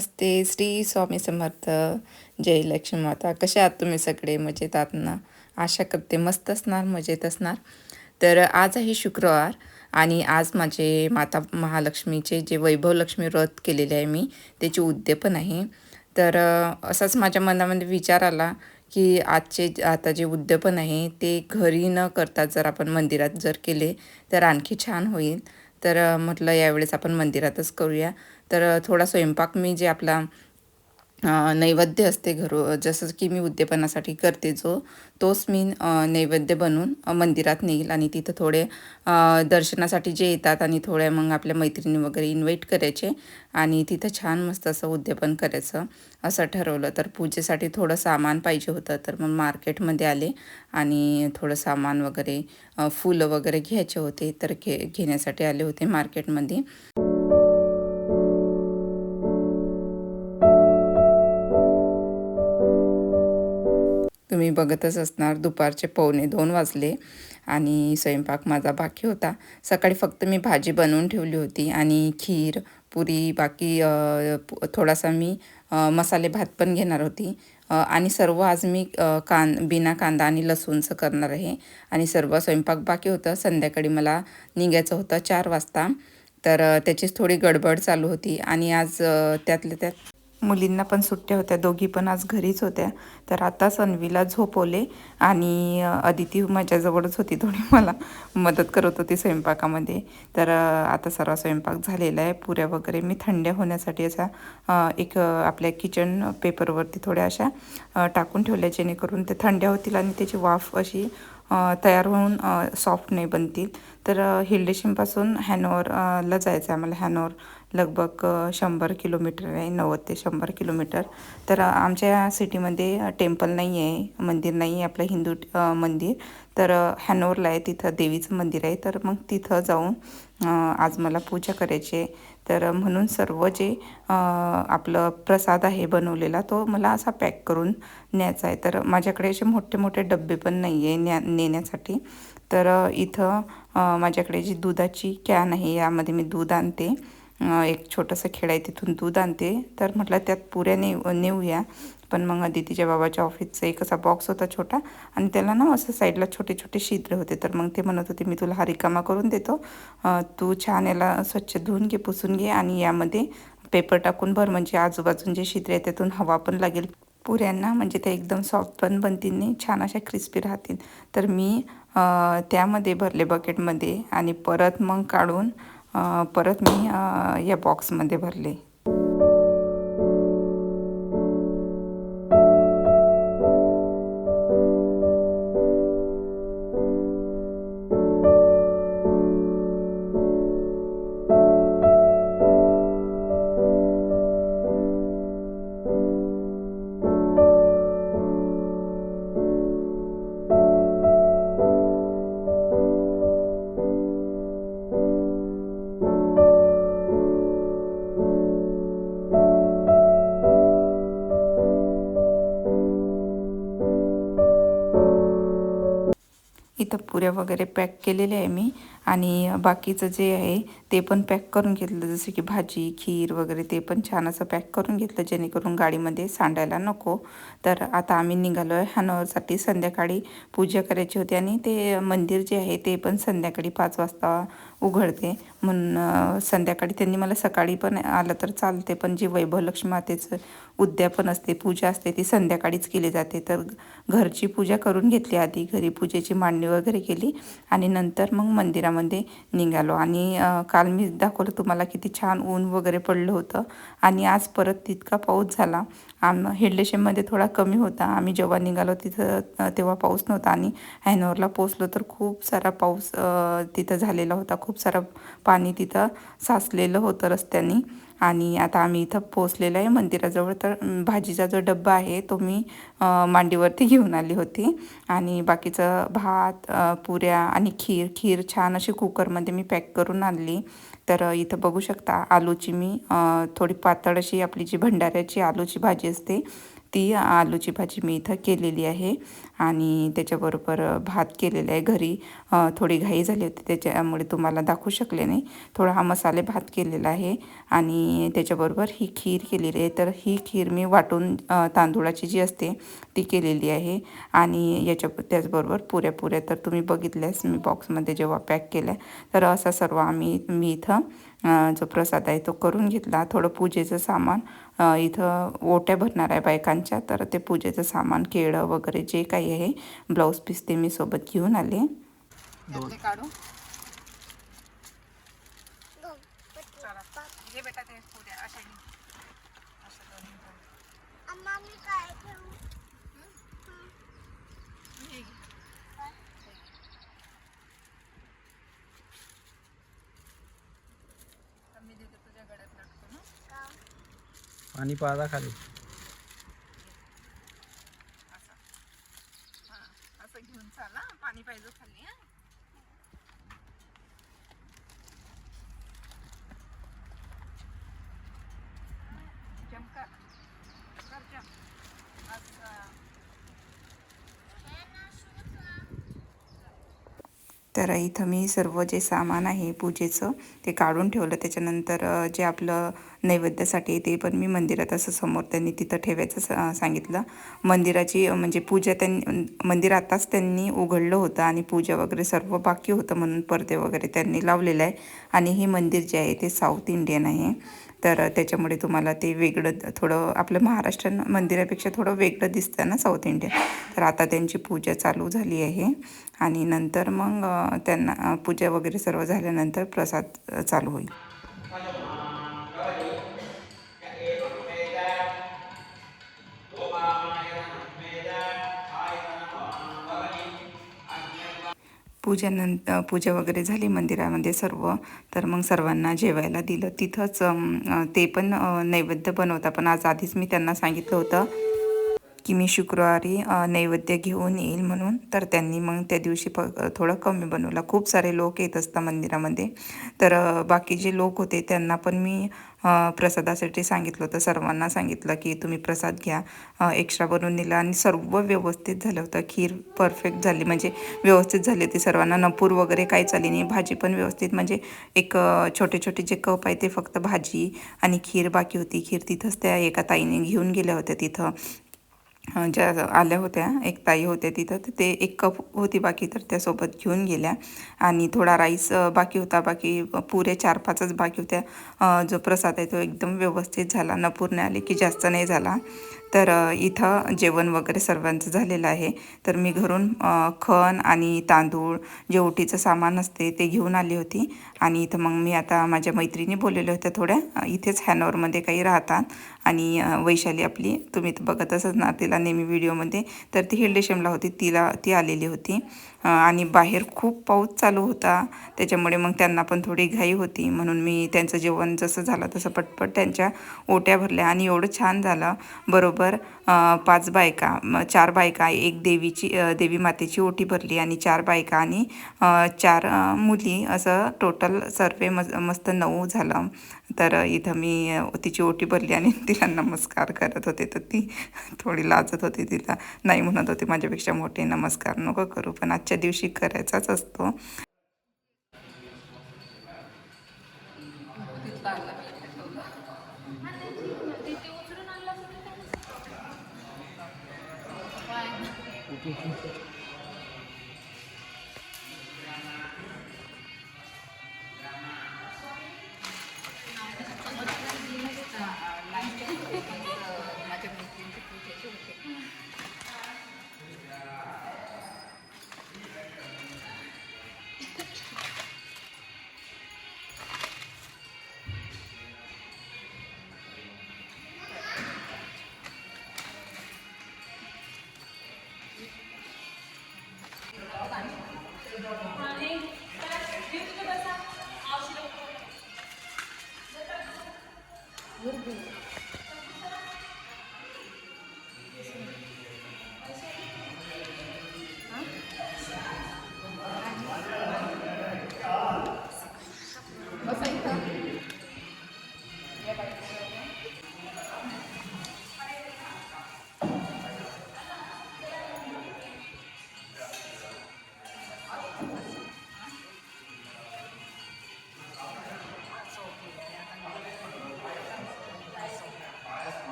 नमस्ते श्री स्वामी समर्थ जय लक्ष्मी माता. कशा आहात तुम्ही सगळे? मजेत आहात ना? आशा करते मस्त असणार मजेत असणार. तर आज आहे शुक्रवार आणि आज माझे माता महालक्ष्मीचे जे वैभव लक्ष्मी व्रत केलेले आहे मी त्याचे उद्यापन आहे. तर असाच माझ्या मनामध्ये विचार आला की आजचे आता जे उद्यापन आहे ते घरी न करता जर आपण मंदिरात जर केले तर आणखी छान होईल. तर म्हटलं यावेळेस आपण मंदिरातच करूया. तर थोडा स्वयंपाक मी जे आपला नैवेद्य असते घरो जसं की मी उद्यापनासाठी करते जो तोच मी नैवेद्य बनवून मंदिरात नेईल आणि तिथं थोडे दर्शनासाठी जे येतात आणि थोड्या मग आपल्या मैत्रिणी वगैरे इन्व्हाइट करायचे आणि तिथं छान मस्त असं उद्यापन करायचं असं ठरवलं. तर पूजेसाठी थोडं सामान पाहिजे होतं तर मग मार्केटमध्ये आले आणि थोडं सामान वगैरे फुलं वगैरे घ्यायचे होते तर घे घेण्यासाठी आले होते मार्केटमध्ये. तुम्ही बघतच असणार. दुपारचे पावणे दोन वाजले आणि स्वयंपाक माझा बाकी होता. सकाळी फक्त मी भाजी बनवून ठेवली होती आणि खीर पुरी बाकी थोडासा मी मसाले भात पण घेणार होती. आणि सर्व आज मी कान बिना कांदा आणि लसूणचं करणार आहे. आणि सर्व स्वयंपाक बाकी होतं. संध्याकाळी मला निघायचं होतं चार वाजता. तर त्याचीच थोडी गडबड चालू होती आणि आज त्यातल्या त्यात मुलींना पण सुट्ट्या होत्या. दोघी पण आज घरीच होत्या. तर आता सन्वीला झोपवले आणि अदिती माझ्याजवळच होती. थोडी मला मदत करत होती स्वयंपाकामध्ये. तर आता सर्व स्वयंपाक झालेला आहे. पुऱ्या वगैरे मी थंड्या होण्यासाठी असा एक आपल्या किचन पेपरवरती थोड्या अशा टाकून ठेवल्या जेणेकरून ते थंड्या होतील आणि त्याची वाफ अशी तयार होऊन सॉफ्ट नाही बनतील. तर हिल्डेशीमपासून हॅनोवरला जायचं आहे आम्हाला. हॅनोवर लगभग शंभर किलोमीटर आहे नव्वद ते शंभर किलोमीटर. तर आमच्या सिटीमध्ये टेम्पल नाही आहे मंदिर नाही आहे आपलं हिंदू मंदिर. तर हॅनोरला आहे तिथं देवीचं मंदिर आहे. तर मग तिथं जाऊन आज मला पूजा करायची आहे. तर म्हणून सर्व जे आपलं प्रसाद आहे बनवलेला तो मला असा पॅक करून न्यायचा आहे. तर माझ्याकडे असे मोठे मोठे डब्बे पण नाही आहे न्या नेण्यासाठी. तर इथं माझ्याकडे जी दुधाची कॅन आहे यामध्ये मी दूध आणते. एक छोटंसं खेळ आहे तिथून दूध आणते. तर म्हटलं त्यात पुऱ्या नेऊ नेऊया. पण मग अदितीच्या बाबाच्या ऑफिसचा एक असा बॉक्स होता छोटा आणि त्याला ना असं साईडला छोटे छोटे शिद्र होते. तर मग ते म्हणत होते मी तुला हा रिकामा करून देतो. तू छान याला स्वच्छ धुवून घे पुसून घे आणि यामध्ये पेपर टाकून भर. म्हणजे आजूबाजून जे शिद्रे आहे त्यातून हवा पण लागेल. पुऱ्यांना म्हणजे ते एकदम सॉफ्ट पण बनतील नाही छान अशा क्रिस्पी राहतील. तर मी त्यामध्ये भरले बकेटमध्ये आणि परत मग काढून परत मी या बॉक्समध्ये भरले. पुऱ्या वगैरे पॅक केलेल्या आहे मी. आणि बाकीचं जे आहे ते पण पॅक करून घेतलं. जसं की भाजी खीर वगैरे ते पण छान असं पॅक करून घेतलं जेणेकरून गाडीमध्ये सांडायला नको. तर आता आम्ही निघालो आहे हनवरसाठी संध्याकाळी पूजा करायची होती आणि ते मंदिर जे आहे ते पण संध्याकाळी पाच वाजता उघडते. म्हणून संध्याकाळी त्यांनी मला सकाळी पण आलं तर चालते पण जी वैभवलक्ष्मी मातेचं उद्यापन असते पूजा असते ती संध्याकाळीच केली जाते. तर घरची पूजा करून घेतली आधी. घरी पूजेची मांडणी वगैरे केली आणि नंतर मग त्याच्यामध्ये निघालो. आणि काल मी दाखवलं तुम्हाला किती छान ऊन वगैरे पडलं होतं. आणि आज परत तितका पाऊस झाला. आम हेडलेशनमध्ये थोडा कमी होता. आम्ही जेव्हा निघालो तिथं तेव्हा पाऊस नव्हता. आणि हॅनोरला पोचलो तर खूप सारा पाऊस तिथं झालेला होता. खूप सारा पाणी तिथं साचलेलं होतं रस्त्याने. आणि आता आम्ही इथं पोचलेलं आहे. मंदिराजवळ तर भाजीचा जो डब्बा आहे तो मी मांडीवरती घेऊन आली होती. आणि बाकीचं भात पुऱ्या आणि खीर खीर छान अशी कुकरमध्ये मी पॅक करून आणली. तर इथं बघू शकता आलूची मी थोडी पातळ अशी आपली जी भंडाऱ्याची आलूची भाजी असते ती आलूची भाजी मी इथं केलेली आहे. आणि त्याच्याबरोबर भात केलेला आहे घरी. थोडी घाई झाली होती त्याच्यामुळे तुम्हाला दाखवू शकले नाही. थोडा हा मसाले भात केलेला आहे. आणि त्याच्याबरोबर ही खीर केलेली आहे. तर ही खीर मी वाटून तांदूळाची जी असते ती केलेली आहे. आणि याच्या त्याचबरोबर पुऱ्या पुऱ्या तर तुम्ही बघितल्यास मी बॉक्समध्ये जेव्हा पॅक केल्या तर असा सर्व आम्ही मी इथं जो प्रसाद आहे तो करून घेतला. थोडं पूजेचं सामान इथं ओट्या भरणार आहे बायकांच्या. तर ते पूजेचं सामान केळं वगैरे जे काही आहे ब्लाऊज पीस ते मी सोबत घेऊन आले. काढू. हे बेटा ते पुऱ्या अशा अम्मा मी काय ठेवू मी देते तुझ्या गड्यात लटकून का आणि पाजा खाली असं हां असं घेऊन चाला पाणी पाहिजे खाली हां जंप कर कर जंप असं तर इथं मी सर्व जे सामान आहे पूजेचं ते काढून ठेवलं. त्याच्यानंतर जे आपलं नैवेद्यासाठी ते पण मी मंदिरात असं समोर त्यांनी तिथं ठेवायचं सा- सांगितलं. मंदिराची म्हणजे पूजा त्यांनी मंदिर आताच त्यांनी उघडलं होतं आणि पूजा वगैरे सर्व बाकी होतं म्हणून पडदे वगैरे त्यांनी लावलेलं आहे. आणि हे मंदिर जे आहे ते साऊथ इंडियन आहे. तर त्याच्यामुळे तुम्हाला ते वेगळं थोडं आपलं महाराष्ट्र मंदिरापेक्षा थोडं वेगळं दिसतं ना साऊथ इंडियन तर आता त्यांची पूजा चालू झाली आहे. आणि नंतर मग त्यांना पूजा वगैरे सर्व झाल्यानंतर प्रसाद चालू होईल. पूजेनंतर पूजा वगैरे झाली मंदिरामध्ये सर्व तर मग सर्वांना जेवायला दिलं. तिथंच ते पण नैवेद्य बनवता. पण आज आधीच मी त्यांना सांगितलं होतं की मी शुक्रवारी नैवेद्य घेऊन येईल म्हणून. तर त्यांनी मग त्या दिवशी प थोडं कमी बनवलं. खूप सारे लोक येत असतात मंदिरामध्ये. तर बाकी जे लोक होते त्यांना पण मी प्रसादासाठी सांगितलं होतं. सर्वांना सांगितलं की तुम्ही प्रसाद घ्या एक्स्ट्रा बनवून दिला. आणि सर्व व्यवस्थित झालं होतं. खीर परफेक्ट झाली. म्हणजे व्यवस्थित झाली होती सर्वांना. नपूर वगैरे काही चालली नाही. भाजी पण व्यवस्थित. म्हणजे एक छोटे छोटे जे कप आहे ते फक्त भाजी आणि खीर बाकी होती. खीर तिथंच त्या एका ताईने घेऊन गेल्या होत्या तिथं. ज्या आल्या होत्या एक ताई होत्या तिथं तर ते एक कप होती बाकी तर त्यासोबत घेऊन गेल्या. आणि थोडा राईस बाकी होता. बाकी पुरे चार पाचच बाकी होत्या. जो प्रसाद आहे तो एकदम व्यवस्थित झाला. न पूर्ण आले की जास्त नाही झाला. तर इथं जेवण वगैरे सर्वांचं झालेलं आहे. तर मी घरून खण आणि तांदूळ जे ओटीचं सामान असते ते घेऊन आली होती. आणि इथं मग मी आता माझ्या मैत्रिणी बोललेल्या होत्या थोड्या. इथेच हॅनॉरमध्ये काही राहतात. आणि वैशाली आपली तुम्ही तर बघत असत ना तिला नेहमी व्हिडिओमध्ये. तर ती हिल्डेशमला होती तिला ती आलेली होती. आणि बाहेर खूप पाऊस चालू होता. त्याच्यामुळे मग त्यांना पण थोडी घाई होती. म्हणून मी त्यांचं जेवण जसं झालं तसं पटपट त्यांच्या ओट्या भरल्या. आणि एवढं छान झालं. बरोबर पाच बायका चार बायका एक देवीची देवी मातेची ओटी भरली आणि चार बायका आणि चार मुली असं टोटल टोटल सर्वे मज मस्त नऊ झालं. तर इथं मी तिची ओटी भरली आणि तिला नमस्कार करत होते. तर ती थोडी लाजत होती. तिला नाही म्हणत होती माझ्यापेक्षा मोठे नमस्कार नको करू पण आजच्या दिवशी करायचाच असतो.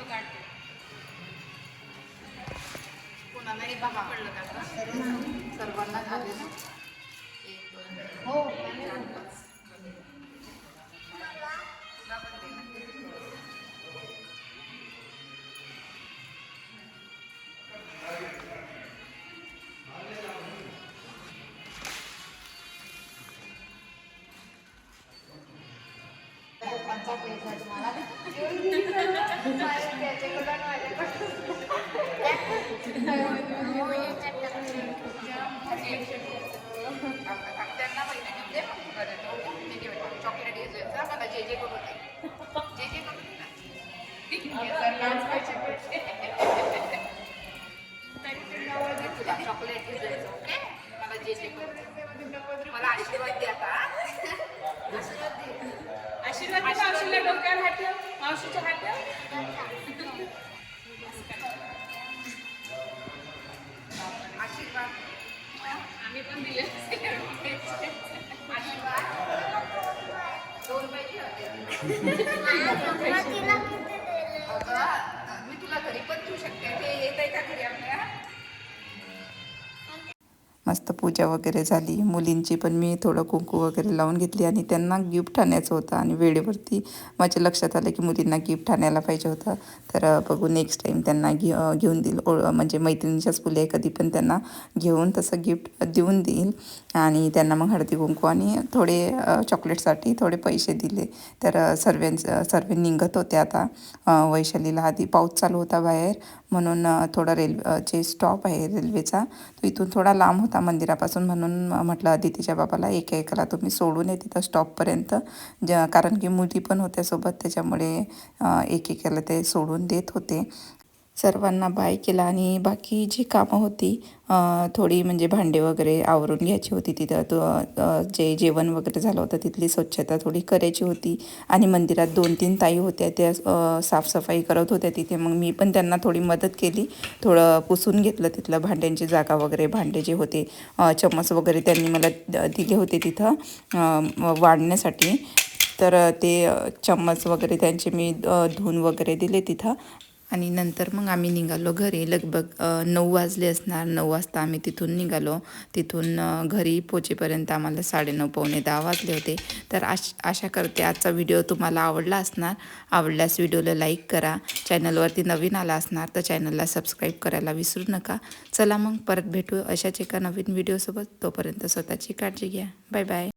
व्हिडिओ काढते. पडलं का? सर्वांना झाले ना? एक दोन हो चार तुला चॉकलेट घे जायचं, ओके मला जे जे करून दे. मला आशीर्वाद द्या आता आशीर्वाद दे. आशीर्वाद दे मावशीला डोक्यावर हात ठेव. मावशीच्या हात ठेव. आशीर्वाद. आम्ही पण दिले. आशीर्वाद. दोन पाहिजे मस्त पूजा वगैरे झाली. मुलींची पण मी थोडं कुंकू वगैरे लावून घेतली आणि त्यांना गिफ्ट आणायचं होतं आणि वेळेवरती माझ्या लक्षात आलं की मुलींना गिफ्ट आणायला पाहिजे होतं. तर बघू नेक्स्ट टाईम त्यांना घे घेऊन देईल. ओळ म्हणजे मैत्रिणीच्याच मुली आहे कधी पण त्यांना घेऊन तसं गिफ्ट देऊन देईल. आणि त्यांना मग हळदी कुंकू आणि थोडे चॉकलेटसाठी थोडे पैसे दिले. तर सर्वांचं सर्व निघत होते आता. वैशालीला आधी पाऊस चालू होता बाहेर. म्हणून थोडा रेल्वे जे स्टॉप आहे रेल्वेचा तो इथून थोडा लांब होता. मंदिरापासून म्हणून म्हटलं अदितीच्या बाबाला एका एकाला तुम्ही सोडून ये तिथं स्टॉपपर्यंत ज कारण की मुली पण होत्या सोबत त्याच्यामुळे एक एकाला ते सोडून देत होते. सर्वांना बाय केला आणि बाकी जी कामं होती थोडी म्हणजे भांडे वगैरे आवरून घ्यायची होती तिथं. तो जे जेवण वगैरे झालं होतं तिथली स्वच्छता थोडी करायची होती. आणि मंदिरात दोन तीन ताई होत्या त्या साफसफाई करत होत्या तिथे. मग मी पण त्यांना थोडी मदत केली. थोडं पुसून घेतलं तिथलं भांड्यांची जागा वगैरे भांडे जे होते चम्मच वगैरे त्यांनी मला दिले होते तिथं वाढण्यासाठी. तर ते चम्मच वगैरे त्यांचे मी धुऊन धुवून वगैरे दिले तिथं. आणि नंतर मग आम्ही निघालो घरी. लगभग नऊ वाजले असणार. नऊ वाजता आम्ही तिथून निघालो. तिथून घरी पोचेपर्यंत आम्हाला साडेनऊ पावणे दहा वाजले होते. तर आश आशा करते आजचा व्हिडिओ तुम्हाला आवडला असणार. आवडल्यास व्हिडिओला लाईक करा. चॅनलवरती नवीन आला असणार तर चॅनलला सबस्क्राईब करायला विसरू नका. चला मग परत भेटू अशाच एका नवीन व्हिडिओसोबत. तोपर्यंत स्वतःची काळजी घ्या. Bye bye.